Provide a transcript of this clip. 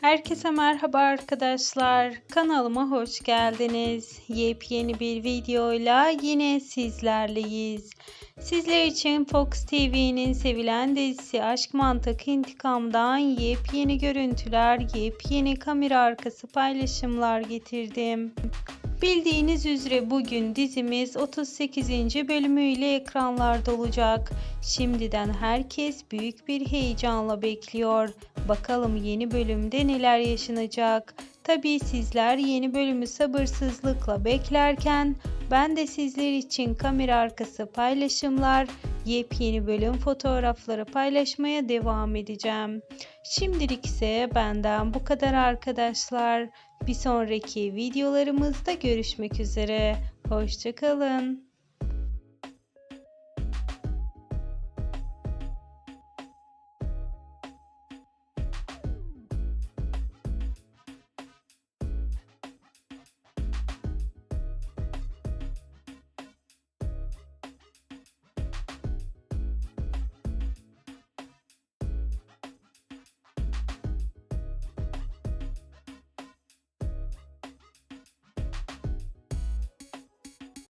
Herkese merhaba arkadaşlar. Kanalıma hoş geldiniz. Yepyeni bir videoyla yine sizlerleyiz. Sizler için Fox TV'nin sevilen dizisi Aşk Mantık İntikam'dan yepyeni görüntüler, yepyeni kamera arkası paylaşımlar getirdim. Bildiğiniz üzere bugün dizimiz 38. bölümüyle ekranlarda olacak. Şimdiden herkes büyük bir heyecanla bekliyor. Bakalım yeni bölümde neler yaşanacak. Tabii sizler yeni bölümü sabırsızlıkla beklerken ben de sizler için kamera arkası paylaşımlar, yepyeni bölüm fotoğrafları paylaşmaya devam edeceğim. Şimdilik ise benden bu kadar arkadaşlar. Bir sonraki videolarımızda görüşmek üzere. Hoşçakalın.